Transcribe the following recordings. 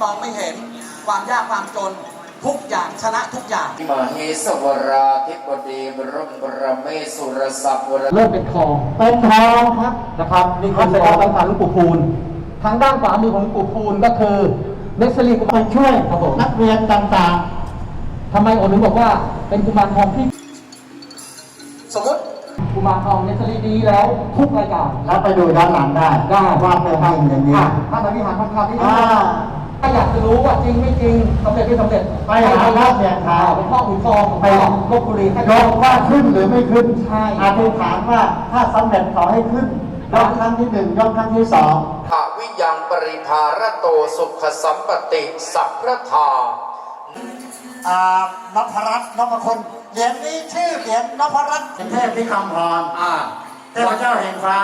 มองไม่เห็นความยากความจนทุกอย่างชนะทุกอย่างมเหสวราธิบดีบรมบรมเมสุรสัพวรเริ่มเป็นทองเป็นทองครับนะครับนี่คือแสดงตั้งแต่หลวงปู่พูนทางด้านขวามือของหลวงปู่พูนก็คือเนสลีกุไปมารช่วยครับผมนักเรียนต่างทำไมโอถึงบอกว่าเป็นกุมารทองที่ สมมติกุมารทองเนสลีดีแล้วทุกรายการๆแล้วไปดูด้านหลังได้ได้ว่าเป็นให้อย่างนี้อะท่านอภิหารพันคำนี่อ่า ถ้าอยากจะรู้ว่าจริงไม่จริงสำเร็จไม่สำเร็จไปหาพระเสียงทายเป็นพ่อขุนทองของไปพ่อลบบุรีท่านยกว่าขึ้นหรือไม่ขึ้นใช่อธิษฐานว่าถ้าสำเร็จขอให้ขึ้นยกครั้งที่หนึ่งยกครั้งที่สองภาวิยังปริภารโตสุขสัมปติสัพพะทาอ่านพรัตน์นพคุณเหรียญนี้ชื่อเหรียญนพรัตน์เป็นเทพที่คำพรอ่าเทพเจ้าแห่งฟ้า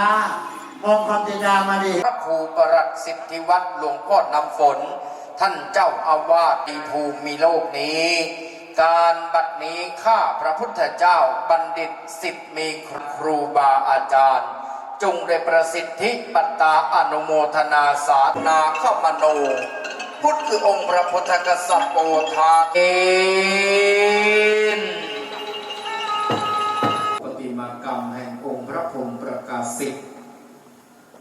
มงคลติยามาดีพระครูประหลัดสิทธิวัดหลวงพ่อนำฝน ท่านเจ้าอาวาสดีภูมิโลกนี้ การบัดนี้ข้าพระพุทธเจ้าบัณฑิตสิทธิมีครูบาอาจารย์ จงได้ประสิทธิปัตตาอนุโมทนาสาธนาข้ามโน พุทธคือองค์พระพุทธกษัตริย์โอทาเอนปฏิมากรรมแห่งองค์พระพรหมประกาศสิทธิ์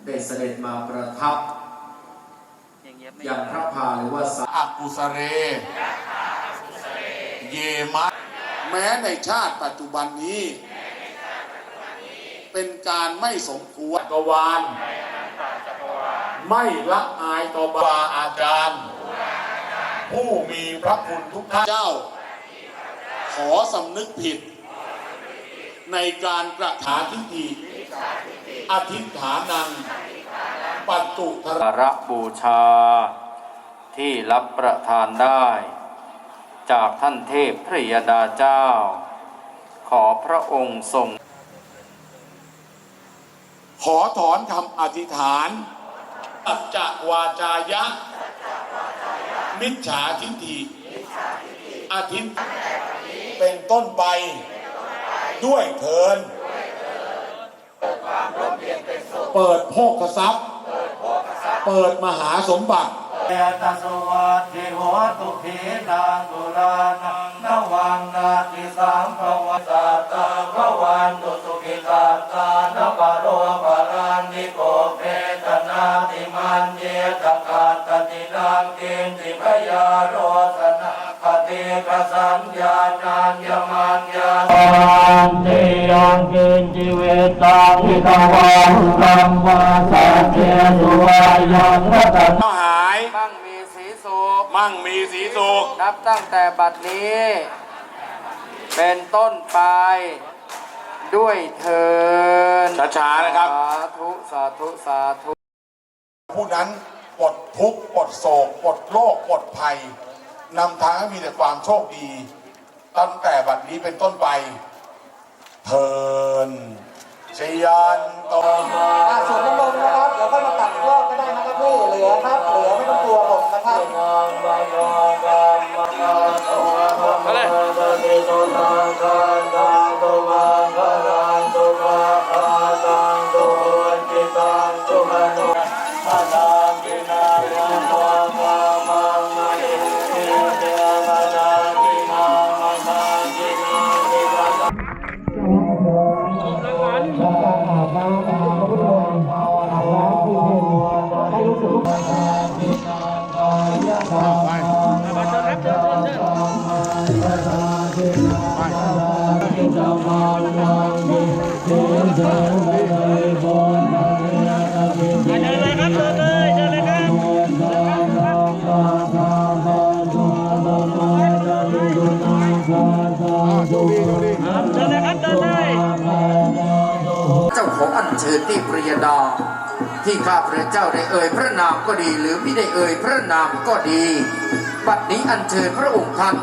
ได้เสด็จมาประทับ ยังพระพาหรือว่าสาอากุสเร เยมะ แม้ในชาติปัจจุบันนี้ เป็นการไม่สมควรกวาลไม่ละอายต่อบาอาจารย์ ผู้มีพระคุณทุกท่านเจ้า ขอสำนึกผิด ในการกระถาทิฏฐิอธิษฐานัง ปัจจุทการะบูชา ที่รับประทานได้ จากท่านเทพพระยดาเจ้า ขอพระองค์ทรง ขอถอนคำอธิษฐานสัจจวาจายะ มิจฉาทิฏฐิอาทิตย์เป็นต้นไปด้วยเทิน เปิดโภคทรัพย์ เปิดมหาสมบัติเอตสวัสดิโหตุขีนังตุลานังนวังนาติสัมภวสัตตาภวันตุสุขิตาตานปโรปารานิโกเปตนาติมันเยตกาตตินังเกณติพยาโรสนาปฏิกสัญญาณัญญมัญญาอันติยัง กินจิเวตังวิตวังรัมวาสัจเจสุวายังรัตนหาย มั่งมีสีสุขมั่งมีสีสุขนับตั้งแต่บัดนี้ เป็นต้นไป ด้วยเทินช้าๆนะครับ สาธุสาธุสาธุ ผู้นั้นปลดทุกข์ปลดโศกปลดโรคปลดภัยนำทางให้มีแต่ความโชคดี ตั้งแต่บัดนี้เป็นต้นไป เทินชยันโตอะส่วนน้ำนมนะครับ เดี๋ยวค่อยมาตัดรอบก็ได้นะครับพี่ เหลือครับ เหลือไม่ต้องกลัวหมดนะครับ เจ้าของอัญเชิญที่ปริยดา ที่ข้าพระเจ้าได้เอ่ยพระนามก็ดีหรือไม่ได้เอ่ยพระนามก็ดี บัดนี้อัญเชิญพระองค์ท่าน